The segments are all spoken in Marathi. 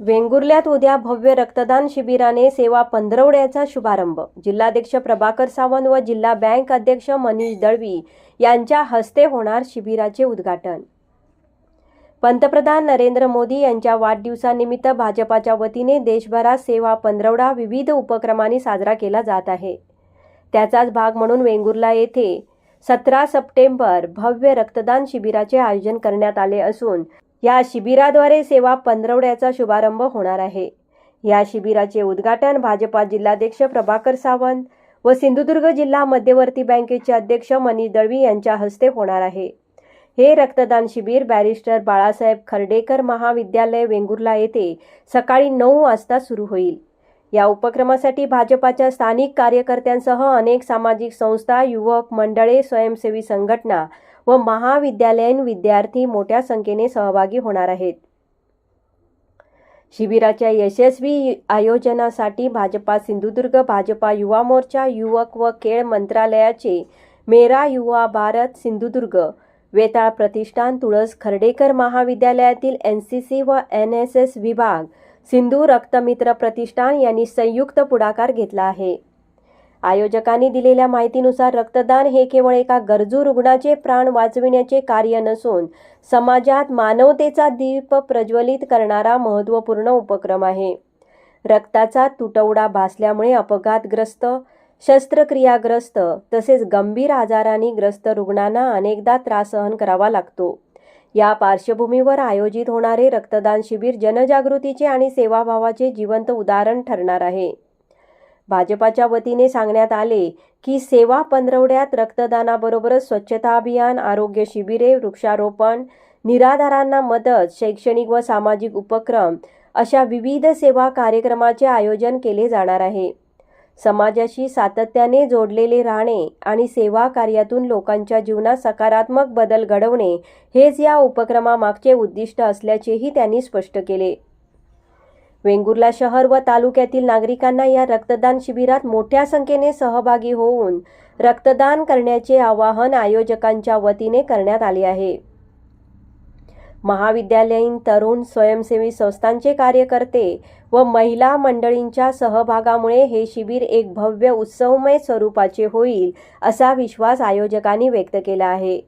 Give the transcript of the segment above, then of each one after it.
वेंगुर्ल्यात उद्या भव्य रक्तदान शिबिराने सेवा पंधरवड्याचा शुभारंभ. जिल्हाध्यक्ष प्रभाकर सावंत व जिल्हा बँक अध्यक्ष मनीष दळवी यांच्या हस्ते होणार शिबिराचे उद्घाटन. पंतप्रधान नरेंद्र मोदी यांच्या वाढदिवसानिमित्त भाजपाच्या वतीने देशभरात सेवा पंधरवडा विविध उपक्रमांनी साजरा केला जात आहे. त्याचाच भाग म्हणून वेंगुर्ला येथे सतरा सप्टेंबर भव्य रक्तदान शिबिराचे आयोजन करण्यात आले असून या शिबिराद्वारे सेवा पंधरवड्याचा शुभारंभ होणार आहे. या शिबिराचे उद्घाटन भाजपा जिल्हाध्यक्ष प्रभाकर सावंत व सिंधुदुर्ग जिल्हा मध्यवर्ती बँकेचे अध्यक्ष मनीष दळवी यांच्या हस्ते होणार आहे. हे रक्तदान शिबिर बॅरिस्टर बाळासाहेब खर्डेकर महाविद्यालय वेंगुर्ला येथे सकाळी नऊ वाजता सुरू होईल. या उपक्रमासाठी भाजपाच्या स्थानिक कार्यकर्त्यांसह अनेक सामाजिक संस्था युवक मंडळे स्वयंसेवी संघटना व महाविद्यालयीन विद्यार्थी मोठ्या संख्येने सहभागी होणार आहेत. शिबिराच्या यशस्वी आयोजनासाठी भाजपा सिंधुदुर्ग भाजपा युवा मोर्चा युवक व खेळ मंत्रालयाचे मेरा युवा भारत सिंधुदुर्ग वेताळ प्रतिष्ठान तुळस खर्डेकर महाविद्यालयातील एन सी सी व एन एस एस विभाग सिंधू रक्तमित्र प्रतिष्ठान यांनी संयुक्त पुढाकार घेतला आहे. आयोजकांनी दिलेल्या माहितीनुसार रक्तदान हे केवळ एका गरजू रुग्णाचे प्राण वाचविण्याचे कार्य नसून समाजात मानवतेचा दीप प्रज्वलित करणारा महत्त्वपूर्ण उपक्रम आहे. रक्ताचा तुटवडा भासल्यामुळे अपघातग्रस्त शस्त्रक्रियाग्रस्त तसेच गंभीर आजारांनी ग्रस्त रुग्णांना अनेकदा त्रास सहन करावा लागतो. या पार्श्वभूमीवर आयोजित होणारे रक्तदान शिबिर जनजागृतीचे आणि सेवाभावाचे जिवंत उदाहरण ठरणार आहे. भाजपाच्या वतीने सांगण्यात आले की सेवा पंधरवड्यात रक्तदानाबरोबरच स्वच्छता अभियान आरोग्य शिबिरे वृक्षारोपण निराधारांना मदत शैक्षणिक व सामाजिक उपक्रम अशा विविध सेवा कार्यक्रमाचे आयोजन केले जाणार आहे. समाजाशी सातत्याने जोडलेले राहणे आणि सेवा कार्यातून लोकांच्या जीवनात सकारात्मक बदल घडवणे हेच या उपक्रमामागचे उद्दिष्ट असल्याचेही त्यांनी स्पष्ट केले. वेंगुर्ला शहर व तालुक्यातील नागरिकांना या रक्तदान शिबिरात मोठ्या संख्येने सहभागी होऊन रक्तदान करण्याचे आवाहन आयोजकांच्या वतीने करण्यात आले आहे. महाविद्यालयीन तरुण स्वयंसेवी संस्थांचे कार्यकर्ते व महिला मंडळींच्या सहभागामुळे हे शिबिर एक भव्य उत्सवमय स्वरूपाचे होईल असा विश्वास आयोजकांनी व्यक्त केला आहे.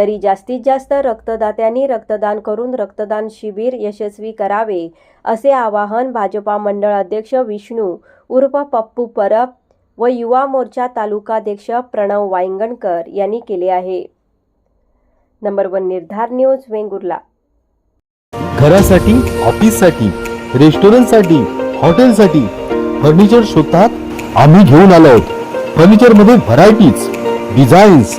तरी जास्तीत जास्त रक्तदात्यांनी रक्तदान करून रक्तदान शिबिर यशस्वी करावे असे आवाहन भाजपा मंडळ अध्यक्ष विष्णू उर्फ पप्पू परब व युवा मोर्चा तालुकाध्यक्ष प्रणव वायंगणकर यांनी केले आहे. Number one Nirdhar news Vengurla. घरासाठी ऑफिससाठी रेस्टॉरंटसाठी हॉटेलसाठी फर्निचर शोधतात आम्ही घेऊन आलो आहोत. फर्निचरमध्ये varieties designs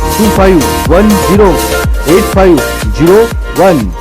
two five one zero eight five zero one.